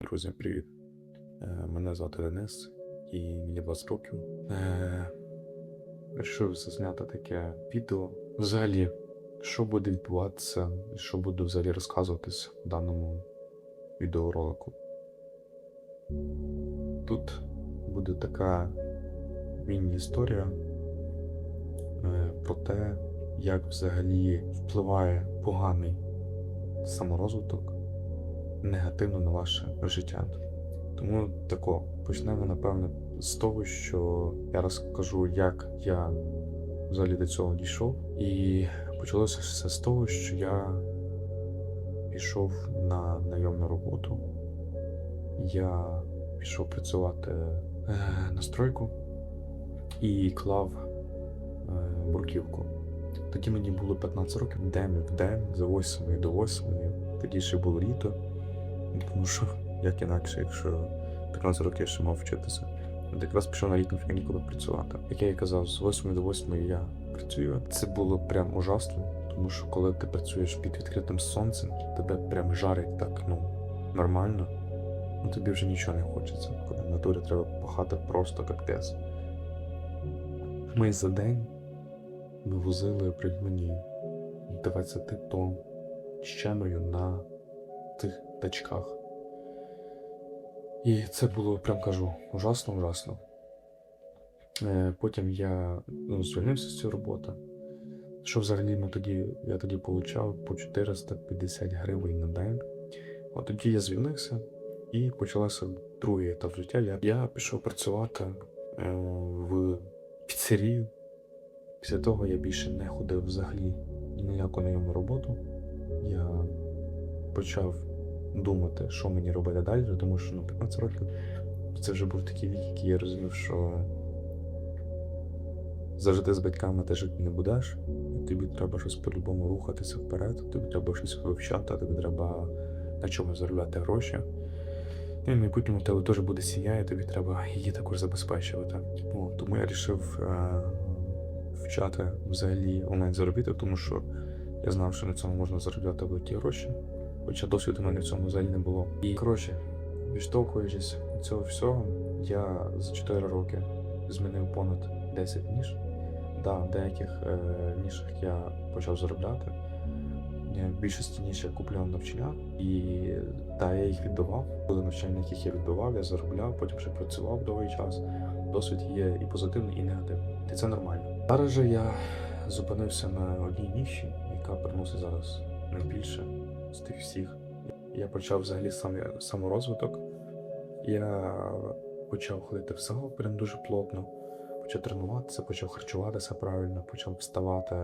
Друзі, привіт! Е, Мене звати Денис і мені 20 років. Е, Вирішив зняти таке відео. Взагалі, що буде відбуватися, і що буду взагалі розказуватись в даному відеоролику. Тут буде така міні-історія е, про те, як взагалі впливає поганий саморозвиток негативно на ваше життя. Тому тако, почнемо, напевне, з того, що я розкажу, як я взагалі до цього дійшов. І почалося все з того, що я пішов на найомну роботу. Я пішов працювати е, на стройку і клав е, бурківку. Тоді мені було 15 років, день в день, з 8 до 8. Тоді ще було літо. Тому що як інакше, якщо 15 років ще мав вчитися. От якраз пішов на літню канікули працювати. Як я і казав, з 8 до 8 я працюю. Це було прям ужасно, тому що коли ти працюєш під відкритим сонцем, тебе прям жарить так, ну, нормально. Ну тобі вже нічого не хочеться. Коли в натурі треба пахати просто капець. Ми за день вивозили в районі 20 тонн щемою на тих тачках. І це було, прям кажу, ужасно, ужасно. Е, Потім я ну, звільнився з цієї роботи. Що взагалі ми тоді, я тоді получав по 450 гривень на день. От тоді я звільнився і почалося другий етап життя. Я, я пішов працювати е, в піцерію. Після того я більше не ходив взагалі ні на найомну роботу. Я почав думати, що мені робити далі, тому що ну, 15 років це вже був такий вік, який я розумів, що завжди з батьками ти жити не будеш, тобі треба щось по-любому рухатися вперед, тобі треба щось вивчати, тобі треба на чомусь заробляти гроші. І в майбутньому в тебе теж буде сім'я, і тобі треба її також забезпечувати. О, тому я вирішив е- вчати взагалі онлайн заробити, тому що я знав, що на цьому можна заробляти великі гроші хоча досвіду у мене в цьому взагалі не було. І коротше, відштовхуючись від цього всього, я за 4 роки змінив понад 10 ніж. Да, в деяких е, нішах я почав заробляти. В більшості ніж я купляв навчання, і да, я їх відбивав. Були навчання, яких я відбивав, я заробляв, потім ще працював довгий час. Досвід є і позитивний, і негативний. І це нормально. Зараз же я зупинився на одній ніші, яка приносить зараз найбільше з тих всіх. Я почав взагалі сам саморозвиток. Я почав ходити в зал прям дуже плотно, почав тренуватися, почав харчуватися правильно, почав вставати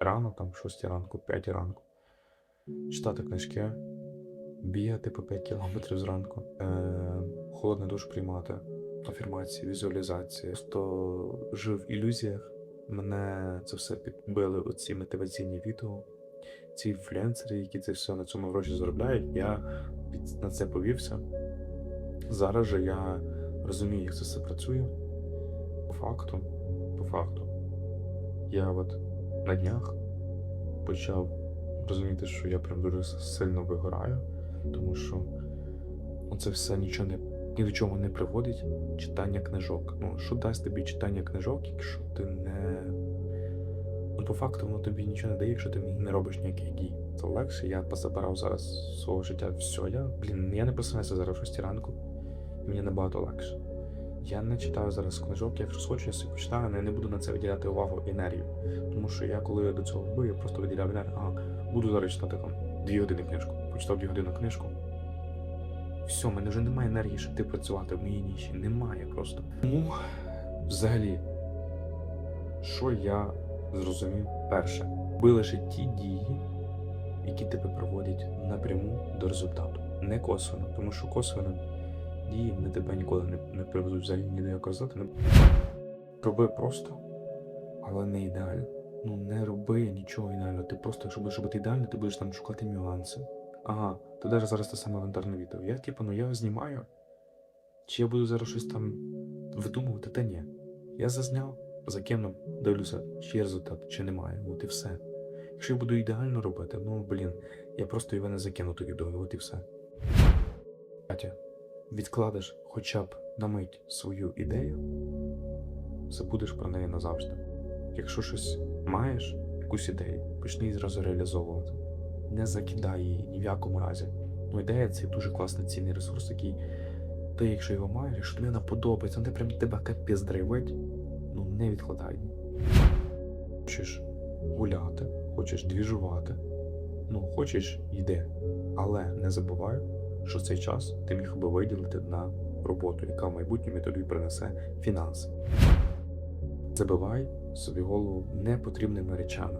рано, там 6 ранку, 5 ранку, читати книжки, бігати по 5 кілометрів зранку, е- холодний душ приймати, афірмації, візуалізації. Просто жив в ілюзіях. Мене це все підбили оці мотиваційні відео ці інфлюенсери, які це все на цьому гроші заробляють, я на це повівся. Зараз же я розумію, як це все працює. По факту, по факту, я от на днях почав розуміти, що я прям дуже сильно вигораю, тому що це все нічого не ні до чого не приводить читання книжок. Ну, що дасть тобі читання книжок, якщо ти не Ну, по факту воно тобі нічого не дає, якщо ти не робиш ніяких дій. Це легше. Я позабирав зараз свого життя все. Я, блін, я не просинаюся зараз в 6 ранку, і мені набагато легше. Я не читаю зараз книжок, якщо схочу, я собі почитаю, але я не буду на це виділяти увагу енергію. Тому що я, коли я до цього вбив, я просто виділяв енергію, ага, буду зараз читати там 2 години книжку. Почитав 2 години книжку. Все, в мене вже немає енергії, щоб ти працювати в моїй ніші. Немає просто. Тому, взагалі, що я зрозумів перше. Ви лише ті дії, які тебе приводять напряму до результату, не косвенно, тому що косвенно дії вони тебе ніколи не, не приведуть взагалі ні до якого. Роби просто, але не ідеально. Ну не роби нічого ідеально. Ти просто, щоб щоб бути ідеально, ти будеш там шукати нюанси. Ага, ти даже зараз те саме авантарне відео. Я типу, ну я знімаю. Чи я буду зараз щось там видумувати? Та ні. Я зазняв, закинув, дивлюся, чи є результат, чи немає. От і все. Якщо я буду ідеально робити, ну блін, я просто його не закину то відео, от і все. Катя, відкладеш хоча б на мить свою ідею, забудеш про неї назавжди. Якщо щось маєш, якусь ідею, почни її зразу реалізовувати. Не закидай її ні в якому разі. Ну, ідея це дуже класний цінний ресурс, який ти, якщо його маєш, якщо тобі вона подобається, вона прям тебе капець драйвить, не відкладай. Хочеш гуляти, хочеш двіжувати, ну хочеш йди. Але не забувай, що цей час ти міг би виділити на роботу, яка в майбутньому тобі принесе фінанси. Забивай собі голову непотрібними речами.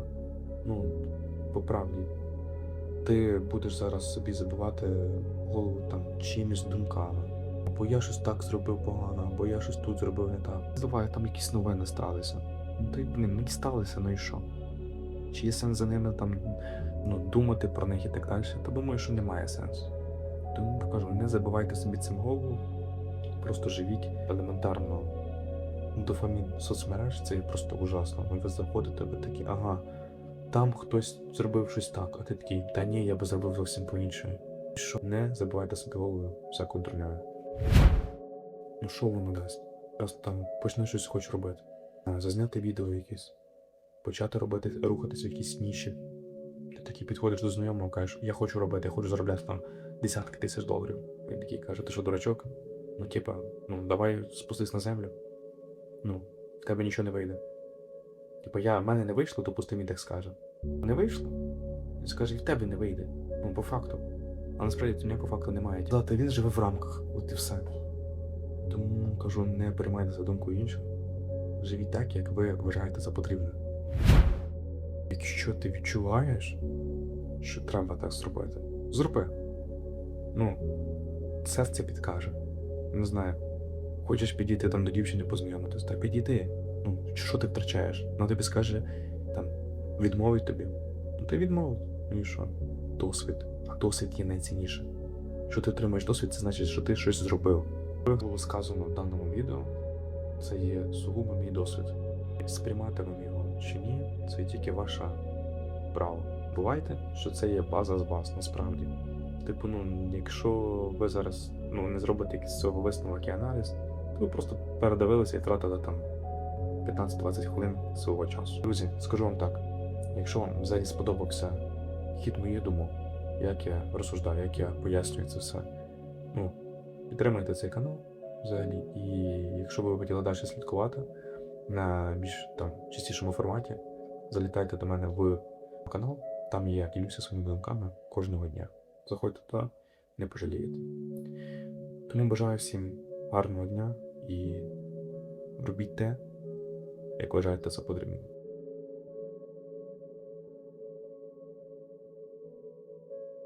Ну, по правді, ти будеш зараз собі забивати голову там чимось думками. Або я щось так зробив погано, або я щось тут зробив не так. Давай, там якісь новини сталися. Ну то й блін, мені сталися, ну і що? Чи є сенс за ними там ну, думати про них і так далі? Та думаю, що немає сенсу. Тому кажу, не забивайте собі цим голову, просто живіть елементарно. Дофамін соцмереж це просто ужасно. Ви заходите, ви такі, ага, там хтось зробив щось так, а ти такий, та ні, я би зробив зовсім по-іншому. Що не забивайте собі голову, все контролює. Ну що воно дасть? Раз там почне щось хоч робити. Зазняти відео якесь, почати робити, рухатися в якісь ніші. Ти такий підходиш до знайомого, кажеш, я хочу робити, я хочу заробляти там десятки тисяч доларів. Він такий каже, ти що, дурачок? Ну, типа, ну давай спустись на землю. Ну, в тебе нічого не вийде. Типа, я, в мене не вийшло, допустим, він так скаже. Не вийшло? Він скаже, і в тебе не вийде. Ну, по факту. А насправді тут ніякого факту немає. Та він живе в рамках, от і все. Тому кажу, не приймайте за думку інших. Живіть так, як ви вважаєте за потрібне. Якщо ти відчуваєш, що треба так зробити, зроби. Ну, серце підкаже. Не знаю. Хочеш підійти там до дівчини познайомитись, та підійди. Ну, що ти втрачаєш? Ну тобі скаже, там, відмовить тобі. Ну ти відмовив. Ну і що? Досвід. А досвід є найцінніше. Що ти отримаєш досвід, це значить, що ти щось зробив. Що було сказано в даному відео, це є сугубо мій досвід. Сприймати вам його чи ні, це тільки ваше право. Бувайте, що це є база з баз, насправді. Типу, ну, якщо ви зараз ну, не зробите якийсь з цього висновок і аналіз, то ви просто передивилися і втратили там 15-20 хвилин свого часу. Друзі, скажу вам так: якщо вам взагалі сподобався хід моїх думок, як я розсуждаю, як я пояснюю це все, ну, підтримайте цей канал взагалі. І якщо ви хотіли далі слідкувати на більш там частішому форматі, залітайте до мене в канал. Там я ділюся своїми думками кожного дня. Заходьте туди, не пожалієте. Тому бажаю всім гарного дня і робіть те, як вважаєте за потрібне.